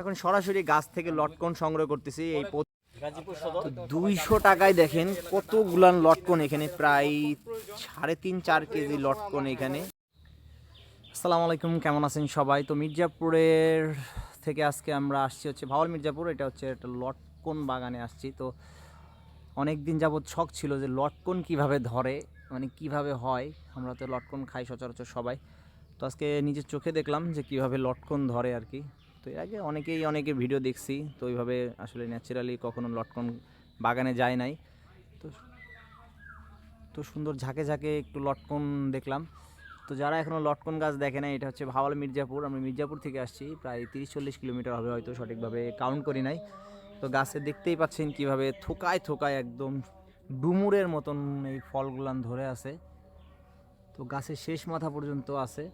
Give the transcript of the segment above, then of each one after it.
এখন সরাসরি গাছ থেকে লটকন সংগ্রহ করতেছি। এই দুইশো টাকায় দেখেন কত গুলান লটকন এখানে প্রায় সাড়ে তিন চার কেজি লটকন এখানে। আসসালামু আলাইকুম কেমন আছেন সবাই? তো মির্জাপুরের থেকে আজকে আমরা আসছি হচ্ছে ভাওয়াল মির্জাপুর এটা হচ্ছে একটা লটকন বাগানে আসছি। তো অনেক দিন যাবৎ শখ ছিল যে লটকন কীভাবে ধরে মানে কীভাবে হয় আমরা তো লটকন খাই সচরাচর সবাই। তো আজকে নিজের চোখে দেখলাম যে কীভাবে লটকন ধরে আর কি। তো এর আগে অনেকেই অনেকে ভিডিও দেখছি, তো ওইভাবে আসলে ন্যাচারালি কখনো লটকন বাগানে যায় নাই। তো তো সুন্দর ঝাঁকে ঝাঁকে একটু লটকন দেখলাম। তো যারা এখনও লটকন গাছ দেখে না এটা হচ্ছে ভাওয়াল মির্জাপুর। আমরা মির্জাপুর থেকে আসছি, প্রায় তিরিশ চল্লিশ কিলোমিটার হবে হয়তো, সঠিকভাবে কাউন্ট করি নাই। তো গাছে দেখতেই পাচ্ছেন কীভাবে থোকায় থোকায় একদম ডুমুরের মতন এই ফলগুলান ধরে আছে। তো গাছের শেষ মাথা পর্যন্ত আছে।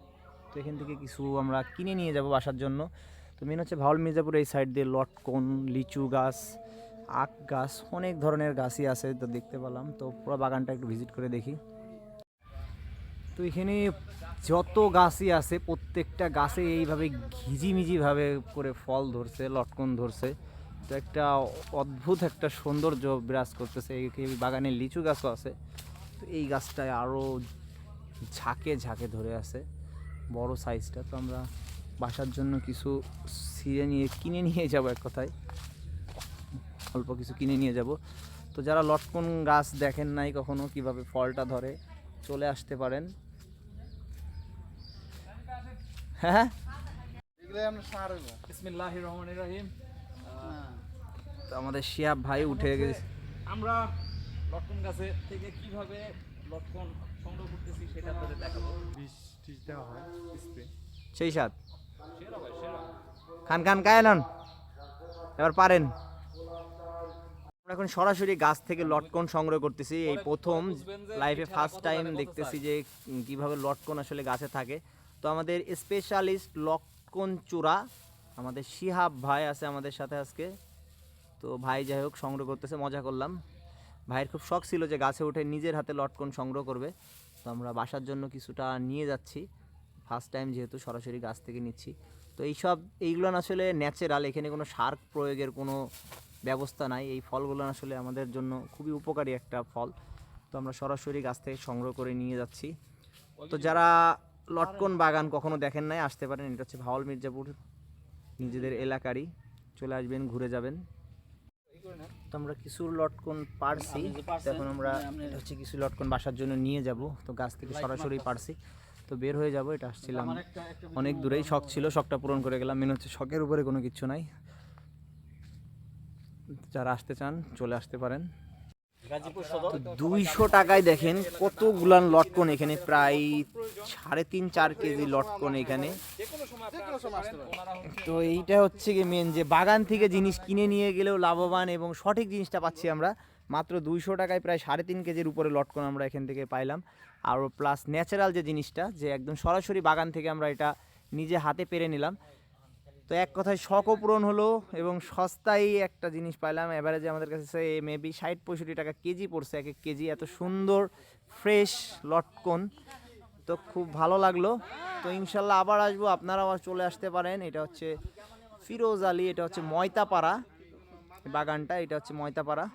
তো এখান থেকে কিছু আমরা কিনে নিয়ে যাব বাসার জন্য। তো মেন হচ্ছে ভাওয়াল মির্জাপুর এই সাইড দিয়ে লটকন, লিচু গাছ, আখ গাছ, অনেক ধরনের গাছই আছে তো দেখতে পেলাম। তো পুরো বাগানটা একটু ভিজিট করে দেখি। তো এখানে যত গাছই আছে, প্রত্যেকটা গাছে এইভাবে ঘিজিমিজিভাবে করে ফল ধরছে, লটকন ধরছে। তো একটা অদ্ভুত একটা সৌন্দর্য বিরাজ করতেছে। এই বাগানে লিচু গাছও আছে। তো এই গাছটায় আরও ঝাঁকে ঝাঁকে ধরে আছে, বড় সাইজটা তো আমরা বাসার জন্য কিছু ছিঁড়ে নিয়ে কিনে নিয়ে যাব এক কথায়। অল্প কিছু কিনে নিয়ে যাব। তো যারা লটকন গাছ দেখেন নাই কখনো কীভাবে ফলটা ধরে চলে আসতে পারেন। হ্যাঁ? তো আমাদের শিয়াব ভাই উঠে গেছে। আমরা লটকন গাছে থেকে কীভাবে লটকন সংগ্রহ করতেছি সেটা আপনাদের দেখাবো। বিষ টিস দেওয়া হয় স্প্রে সেই সেরা সেরা খান খান কায় নন। এবার পারেন। আমরা এখন সরাসরি গাছ থেকে লটকন সংগ্রহ করতেছি। এই প্রথম লাইফে ফার্স্ট টাইম দেখতেছি যে কীভাবে লটকন আসলে গাছে থাকে। তো আমাদের স্পেশালিস্ট লটকন চূড়া, আমাদের শিহাব ভাই আছে আমাদের সাথে আজকে। তো ভাই যাই হোক, সংগ্রহ করতেছে, মজা করলাম। ভাইয়ের খুব শখ ছিল যে গাছে উঠে নিজের হাতে লটকন সংগ্রহ করবে। তো আমরা বাসার জন্য কিছুটা নিয়ে যাচ্ছি। ফার্স্ট টাইম যেহেতু সরাসরি গাছ থেকে নিচ্ছি। তো এইসব এইগুলো আসলে ন্যাচারাল এখানে কোনো সার প্রয়োগের কোনো ব্যবস্থা নাই। এই ফলগুলো আসলে আমাদের জন্য খুবই উপকারী একটা ফল। তো আমরা সরাসরি গাছ থেকে সংগ্রহ করে নিয়ে যাচ্ছি। তো যারা লটকন বাগান কখনো দেখেন নাই আসতে পারেন। এটা হচ্ছে ভাওয়াল মির্জাপুর নিজেদের এলাকারই। চলে আসবেন ঘুরে যাবেন। তো আমরা কিছু লটকন পারছি। এখন আমরা এটা হচ্ছে কিছু লটকন বাসার জন্য নিয়ে যাব। তো গাছ থেকে সরাসরি পারছি। তো বের হয়ে যাব এটা আসছিলাম। অনেক দূরেই শখ ছিল শখটা পূরণ করে গেলাম। মেন হচ্ছে শখের উপরে কোনো কিছু নাই। যারা আসতে চান চলে আসতে পারেন। দুইশো টাকায় দেখেন কত গুলান লটকন এখানে প্রায় সাড়ে তিন চার কেজি লটকন এখানে। তো এইটা হচ্ছে কি মেন যে বাগান থেকে জিনিস কিনে নিয়ে গেলেও লাভবান এবং সঠিক জিনিসটা পাচ্ছি আমরা। মাত্র দুইশো টাকায় প্রায় সাড়ে তিন কেজির উপরে লটকন আমরা এখান থেকে পাইলাম। আর প্লাস ন্যাচারাল যে জিনিসটা, যে একদম সরাসরি বাগান থেকে আমরা এটা নিজে হাতে পেরে নিলাম। তো এক কথায় শখও পূরণ হলো এবং সস্তায় একটা জিনিস পাইলাম। অ্যাভারেজে আমাদের কাছে সে মেবি ষাট পঁয়ষট্টি টাকা কেজি পড়ছে, এক এক কেজি। এত সুন্দর, ফ্রেশ লটকন। তো খুব ভালো লাগল। তো ইনশাল্লাহ আবার আসব। আপনারাও চলে আসতে পারেন। এটা হচ্ছে ফিরোজ আলী, এটা হচ্ছে ময়তাপাড়া বাগানটা, এটা হচ্ছে ময়তাপাড়া।